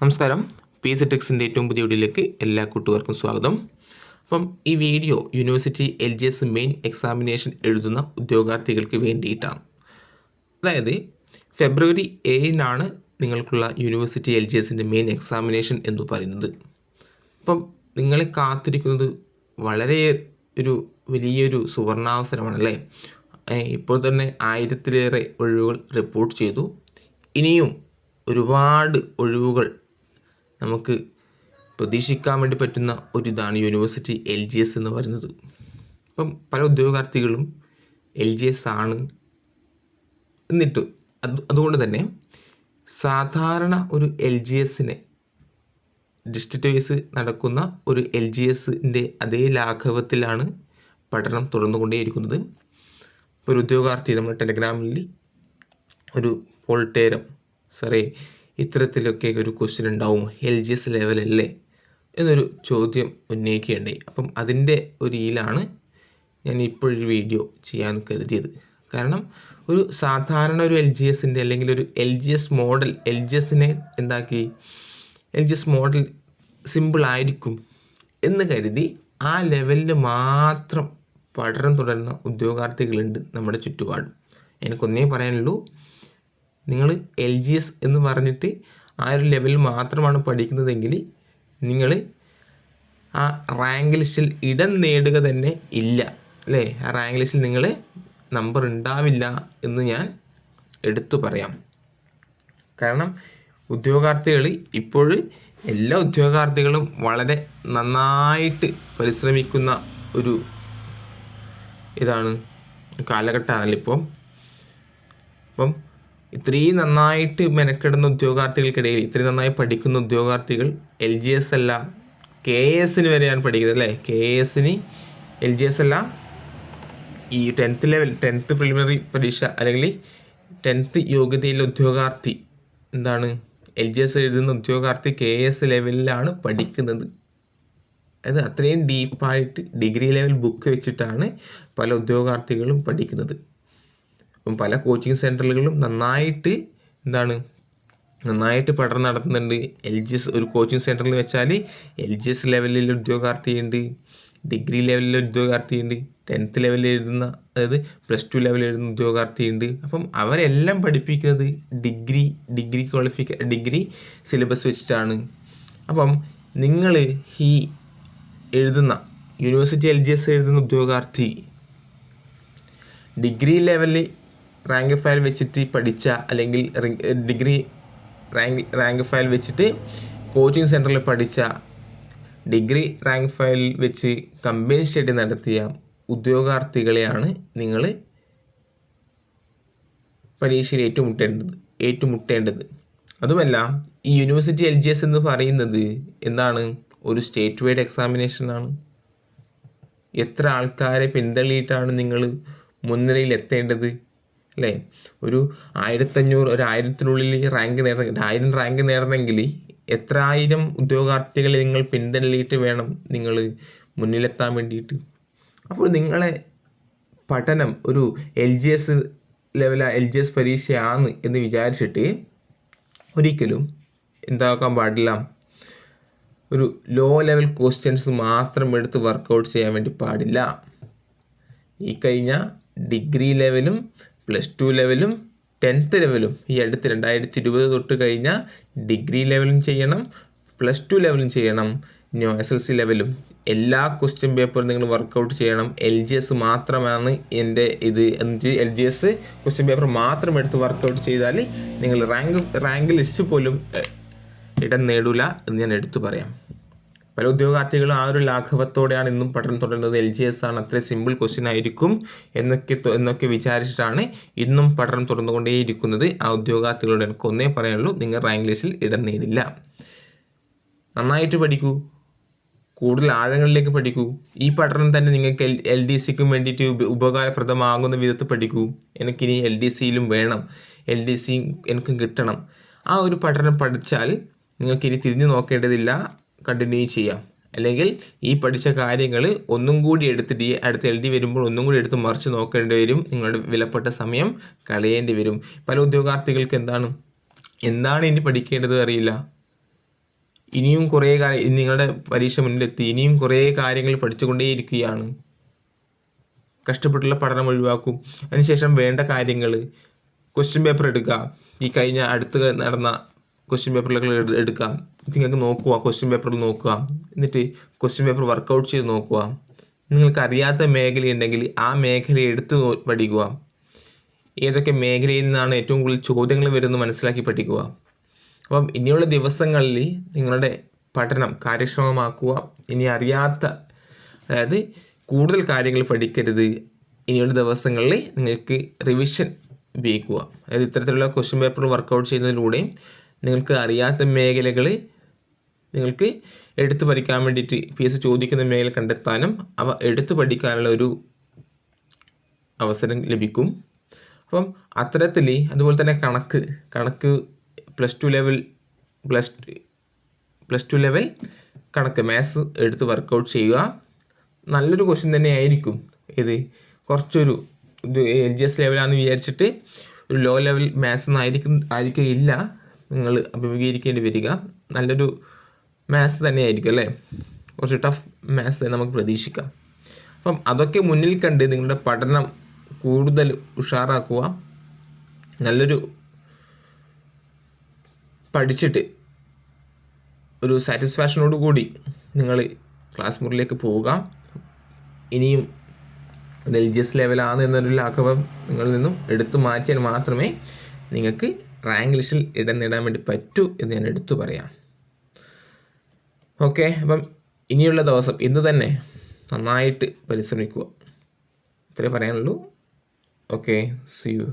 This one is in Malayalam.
നമസ്കാരം. പി എസ് ടെക്സിന്റെ ഏറ്റവും പുതിയ വീഡിയോയിലേക്ക് എല്ലാ കൂട്ടുകാർക്കും സ്വാഗതം. അപ്പം ഈ video university L G S main examination എഴുതുന്ന ഉദ്യോഗാർത്ഥികൾക്ക് വേണ്ടിയിട്ടാണ്. അതായത് ഫെബ്രുവരി ഏഴിനാണ് നിങ്ങൾക്കുള്ള യൂണിവേഴ്സിറ്റി എൽ ജി എസിന്റെ മെയിൻ എക്സാമിനേഷൻ എന്ന് പറയുന്നത്. അപ്പം നിങ്ങളെ കാത്തിരിക്കുന്നത് വളരെ ഒരു വലിയൊരു സുവർണാവസരമാണല്ലേ? ഇപ്പോൾ തന്നെ ആയിരത്തിലേറെ ഒഴിവുകൾ റിപ്പോർട്ട് ചെയ്തു. ഇനിയും ഒരുപാട് ഒഴിവുകൾ നമുക്ക് പ്രതീക്ഷിക്കാൻ വേണ്ടി പറ്റുന്ന ഒരു ഇതാണ് യൂണിവേഴ്സിറ്റി എൽ ജി എസ് എന്ന് പറയുന്നത്. ഇപ്പം പല ഉദ്യോഗാർത്ഥികളും എൽ ജി എസ് ആണ് എന്നിട്ട് അത് അതുകൊണ്ട് തന്നെ സാധാരണ ഒരു എൽ ജി എസിനെ ഡിസ്ട്രിക്റ്റ് വൈസ് നടക്കുന്ന ഒരു എൽ ജി എസിന്റെ അതേ ലാഘവത്തിലാണ് പഠനം തുടർന്നുകൊണ്ടേയിരിക്കുന്നത്. ഒരു ഉദ്യോഗാർത്ഥി നമ്മൾ ടെലഗ്രാമിൽ ഒരു പോൾട്ടേരം സാറേ ഇത്തരത്തിലൊക്കെ ഒരു ക്വസ്റ്റ്യൻ ഉണ്ടാവും. എൽ ജി എസ് ലെവലല്ലേ എന്നൊരു ചോദ്യം ഉന്നയിക്കുകയുണ്ടായി അപ്പം അതിന്റെ ഒരു ഈലാണ് ഞാൻ ഇപ്പോഴൊരു വീഡിയോ ചെയ്യാൻ കരുതിയത്. കാരണം ഒരു സാധാരണ ഒരു എൽ ജി എസിന്റെ അല്ലെങ്കിൽ ഒരു L G S model L G എസിനെ എന്താക്കി? L G S model simple ആയിരിക്കും എന്ന് കരുതി ആ ലെവലിൽ മാത്രം പഠനം തുടരുന്ന ഉദ്യോഗാർത്ഥികളുണ്ട് നമ്മുടെ ചുറ്റുപാടും. എനിക്കൊന്നേ പറയാനുള്ളൂ നിങ്ങൾ എൽ ജി എസ് എന്ന് പറഞ്ഞിട്ട് ആ ഒരു ലെവലിൽ മാത്രമാണ് പഠിക്കുന്നതെങ്കിൽ നിങ്ങൾ ആ റാങ്ക് ലിസ്റ്റിൽ ഇടം നേടുക തന്നെ ഇല്ല. അല്ലേ? ആ റാങ്ക് ലിസ്റ്റിൽ നിങ്ങൾ നമ്പർ ഉണ്ടാവില്ല എന്ന് ഞാൻ എടുത്തു പറയാം. കാരണം ഉദ്യോഗാർത്ഥികൾ ഇപ്പോൾ എല്ലാ ഉദ്യോഗാർത്ഥികളും വളരെ നന്നായിട്ട് പരിശ്രമിക്കുന്ന ഒരു ഇതാണ് കാലഘട്ടമാണല്ലോ ഇപ്പോൾ അപ്പം ഇത്രയും നന്നായിട്ട് മെനക്കെടുന്ന ഉദ്യോഗാർത്ഥികൾക്കിടയിൽ ഇത്രയും നന്നായി പഠിക്കുന്ന ഉദ്യോഗാർത്ഥികൾ എൽ ജി എസ് അല്ല കെ എസിന് വരെയാണ് പഠിക്കുന്നത് അല്ലേ? കെ എസിന് എൽ ജി എസ് അല്ല ഈ ടെൻത്ത് ലെവൽ ടെൻത്ത് പ്രിലിമിനറി പരീക്ഷ അല്ലെങ്കിൽ ടെൻത്ത് യോഗ്യതയിലെ ഉദ്യോഗാർത്ഥി എന്താണ്? എൽ ജി എസ് എഴുതുന്ന ഉദ്യോഗാർത്ഥി കെ എസ് ലെവലിലാണ് പഠിക്കുന്നത്. അത് അത്രയും ഡീപ്പായിട്ട് ഡിഗ്രി ലെവൽ ബുക്ക് വെച്ചിട്ടാണ് പല ഉദ്യോഗാർത്ഥികളും പഠിക്കുന്നത്. അപ്പം പല കോച്ചിങ് സെന്ററുകളിലും നന്നായിട്ട് എന്താണ്? നന്നായിട്ട് പഠനം നടത്തുന്നുണ്ട്. എൽ ജി എസ് ഒരു കോച്ചിങ് സെന്ററിൽ വെച്ചാൽ എൽ ജി എസ് ലെവലിൽ ഉദ്യോഗാർത്ഥിയുണ്ട് ഡിഗ്രി ലെവലിൽ ഉദ്യോഗാർത്ഥിയുണ്ട് ടെൻത്ത് ലെവലിൽ എഴുതുന്ന അതായത് പ്ലസ് ടു ലെവലിൽ എഴുതുന്ന ഉദ്യോഗാർത്ഥിയുണ്ട് അപ്പം അവരെല്ലാം പഠിപ്പിക്കുന്നത് degree degree qualification degree syllabus വെച്ചിട്ടാണ്. അപ്പം നിങ്ങൾ ഈ എഴുതുന്ന യൂണിവേഴ്സിറ്റി എൽ ജി എസ് എഴുതുന്ന ഉദ്യോഗാർത്ഥി ഡിഗ്രി ലെവലിൽ റാങ്ക് ഫയൽ വെച്ചിട്ട് പഠിച്ച അല്ലെങ്കിൽ ഡിഗ്രി റാങ്ക് റാങ്ക് ഫയൽ വെച്ചിട്ട് കോച്ചിങ് സെന്ററിൽ പഠിച്ച ഡിഗ്രി റാങ്ക് ഫയൽ വെച്ച് കമ്പൈൻ സ്റ്റഡി നടത്തിയ ഉദ്യോഗാർത്ഥികളെയാണ് നിങ്ങൾ പരീക്ഷയിൽ ഏറ്റുമുട്ടേണ്ടത് ഏറ്റുമുട്ടേണ്ടത്. അതുമല്ല ഈ യൂണിവേഴ്സിറ്റി എൽ ജി എസ് എന്ന് പറയുന്നത് എന്താണ്? ഒരു സ്റ്റേറ്റ് വൈഡ് എക്സാമിനേഷനാണ് എത്ര ആൾക്കാരെ പിന്തള്ളിയിട്ടാണ് നിങ്ങൾ മുൻനിരയിൽ എത്തേണ്ടത്? അല്ലേ? ഒരു ആയിരത്തഞ്ഞൂറ് ഒരു ആയിരത്തിനുള്ളിൽ റാങ്ക് നേടണം ആയിരം റാങ്ക് നേടണമെങ്കിൽ എത്ര ആയിരം ഉദ്യോഗാർത്ഥികളെ നിങ്ങൾ പിന്തള്ളിയിട്ട് വേണം നിങ്ങൾ മുന്നിലെത്താൻ വേണ്ടിയിട്ട്? അപ്പോൾ നിങ്ങളെ പഠനം ഒരു L G S level L G S പരീക്ഷയാണ് എന്ന് വിചാരിച്ചിട്ട് ഒരിക്കലും എന്താക്കാൻ പാടില്ല. ഒരു ലോ ലെവൽ ക്വസ്റ്റ്യൻസ് മാത്രം എടുത്ത് വർക്കൗട്ട് ചെയ്യാൻ വേണ്ടി പാടില്ല. ഈ കഴിഞ്ഞ ഡിഗ്രി ലെവലും പ്ലസ് ടു ലെവലും ടെൻത്ത് ലെവലും ഈ അടുത്ത് രണ്ടായിരത്തി ഇരുപത് തൊട്ട് കഴിഞ്ഞ ഡിഗ്രി ലെവലും ചെയ്യണം പ്ലസ് ടു ലെവലും ചെയ്യണം ഇനി എസ് എൽ സി ലെവലും. എല്ലാ ക്വസ്റ്റ്യൻ പേപ്പറും നിങ്ങൾ വർക്കൗട്ട് ചെയ്യണം. എൽ ജി എസ് മാത്രമാണ് എന്റെ ഇത് L G S question paper മാത്രം എടുത്ത് വർക്കൗട്ട് ചെയ്താൽ നിങ്ങൾ റാങ്ക് റാങ്ക് ലിസ്റ്റ് പോലും ഇടം നേടില്ല എന്ന് ഞാൻ എടുത്തു പറയാം. പല ഉദ്യോഗാർത്ഥികളും ആ ഒരു ലാഘവത്തോടെയാണ് ഇന്നും പഠനം തുടരുന്നത്. എൽ ജി എസ് ആണ് അത്ര സിമ്പിൾ ക്വസ്റ്റ്യൻ ആയിരിക്കും എന്നൊക്കെ എന്നൊക്കെ വിചാരിച്ചിട്ടാണ് ഇന്നും പഠനം തുടർന്നുകൊണ്ടേയിരിക്കുന്നത് ആ ഉദ്യോഗാർത്ഥികളോട് എനിക്ക് ഒന്നേ പറയാനുള്ളൂ നിങ്ങൾ റാങ്ക് ലിസ്റ്റിൽ ഇടം നേടില്ല. നന്നായിട്ട് പഠിക്കൂ. കൂടുതൽ ആഴങ്ങളിലേക്ക് പഠിക്കൂ. ഈ പഠനം തന്നെ നിങ്ങൾക്ക് എൽ എൽ ഡി സിക്കും വേണ്ടിയിട്ട് ഉപ ഉപകാരപ്രദമാകുന്ന വിധത്തിൽ പഠിക്കൂ. എനിക്കിനി എൽ ഡി സിയിലും വേണം. എൽ ഡി സി എനിക്കും കിട്ടണം. ആ ഒരു പഠനം പഠിച്ചാൽ നിങ്ങൾക്കിനി തിരിഞ്ഞു നോക്കേണ്ടതില്ല. കണ്ടിന്യൂ ചെയ്യാം. അല്ലെങ്കിൽ ഈ പഠിച്ച കാര്യങ്ങൾ ഒന്നും കൂടി എടുത്ത് ഡി അടുത്ത് എൽ ഡി വരുമ്പോൾ ഒന്നും കൂടി എടുത്ത് മറിച്ച് നോക്കേണ്ടി വരും. നിങ്ങളുടെ വിലപ്പെട്ട സമയം കളയേണ്ടി വരും. പല ഉദ്യോഗാർത്ഥികൾക്ക് എന്താണ്? എന്താണ് ഇനി പഠിക്കേണ്ടത് അറിയില്ല. ഇനിയും കുറേ കാര്യം നിങ്ങളുടെ പരീക്ഷ മുന്നിലെത്തി. ഇനിയും കുറേ കാര്യങ്ങൾ പഠിച്ചുകൊണ്ടേയിരിക്കുകയാണ്. കഷ്ടപ്പെട്ടുള്ള പഠനം ഒഴിവാക്കും. അതിനുശേഷം വേണ്ട കാര്യങ്ങൾ ക്വസ്റ്റ്യൻ പേപ്പർ എടുക്കുക ഈ കഴിഞ്ഞ അടുത്ത് നടന്ന ക്വസ്റ്റ്യൻ പേപ്പറിലൊക്കെ എടുക്കാം. നിങ്ങൾക്ക് നോക്കുക ക്വസ്റ്റ്യൻ പേപ്പറിൽ നോക്കുക എന്നിട്ട് ക്വസ്റ്റ്യൻ പേപ്പർ വർക്കൗട്ട് ചെയ്ത് നോക്കുക നിങ്ങൾക്ക് അറിയാത്ത മേഖലയുണ്ടെങ്കിൽ ആ മേഖല എടുത്ത് പഠിക്കുക ഏതൊക്കെ മേഖലയിൽ നിന്നാണ് ഏറ്റവും കൂടുതൽ ചോദ്യങ്ങൾ വരുന്നത് മനസ്സിലാക്കി പഠിക്കുക അപ്പം ഇനിയുള്ള ദിവസങ്ങളിൽ നിങ്ങളുടെ പഠനം കാര്യക്ഷമമാക്കുക. ഇനി അറിയാത്ത അതായത് കൂടുതൽ കാര്യങ്ങൾ പഠിക്കരുത്. ഇനിയുള്ള ദിവസങ്ങളിൽ നിങ്ങൾക്ക് റിവിഷൻ ഉപയോഗിക്കുക. അതായത് ഇത്തരത്തിലുള്ള ക്വസ്റ്റ്യൻ പേപ്പർ വർക്കൗട്ട് ചെയ്യുന്നതിലൂടെ നിങ്ങൾക്ക് അറിയാത്ത മേഖലകൾ നിങ്ങൾക്ക് എടുത്തു പഠിക്കാൻ വേണ്ടിയിട്ട് പി എസ് ചോദിക്കുന്ന മേഖല കണ്ടെത്താനും അവ എടുത്തു പഠിക്കാനുള്ള ഒരു അവസരം ലഭിക്കും. അപ്പം അത്തരത്തിൽ അതുപോലെ തന്നെ കണക്ക് കണക്ക് plus two level plus plus two level കണക്ക് മാത്സ് എടുത്ത് വർക്കൗട്ട് ചെയ്യുക. നല്ലൊരു ക്വസ്റ്റ്യൻ തന്നെ ആയിരിക്കും. ഇത് കുറച്ചൊരു ഇത് എൽ ജി എസ് ലെവലാണെന്ന് വിചാരിച്ചിട്ട് ഒരു ലോ ലെവൽ മാത്സ് ഒന്നും ആയിരിക്കും ആയിരിക്കില്ല നിങ്ങൾ അഭിമുഖീകരിക്കേണ്ടി വരിക. നല്ലൊരു മാത്സ് തന്നെ ആയിരിക്കും അല്ലേ? കുറച്ച് ടഫ് മാത്സ് തന്നെ നമുക്ക് പ്രതീക്ഷിക്കാം. അപ്പം അതൊക്കെ മുന്നിൽ കണ്ട് നിങ്ങളുടെ പഠനം കൂടുതൽ ഉഷാറാക്കുക നല്ലൊരു പഠിച്ചിട്ട് ഒരു സാറ്റിസ്ഫാക്ഷനോട് കൂടി നിങ്ങൾ ക്ലാസ് മുറിയിലേക്ക് പോവുക. ഇനിയും റിലീജിയസ് ലെവലാണ് എന്നൊരു ലാഘവം നിങ്ങളിൽ നിന്നും എടുത്തു മാറ്റിയാൽ മാത്രമേ നിങ്ങൾക്ക് റാങ്ക് ലിസ്റ്റിൽ ഇടം നേടാൻ വേണ്ടി പറ്റൂ എന്ന് ഞാൻ എടുത്തു പറയാം. ഓക്കെ അപ്പം ഇനിയുള്ള ദിവസം ഇന്ന് തന്നെ നന്നായിട്ട് പരിശ്രമിക്കുക. ഇത്രേ പറയാനുള്ളൂ. Okay C U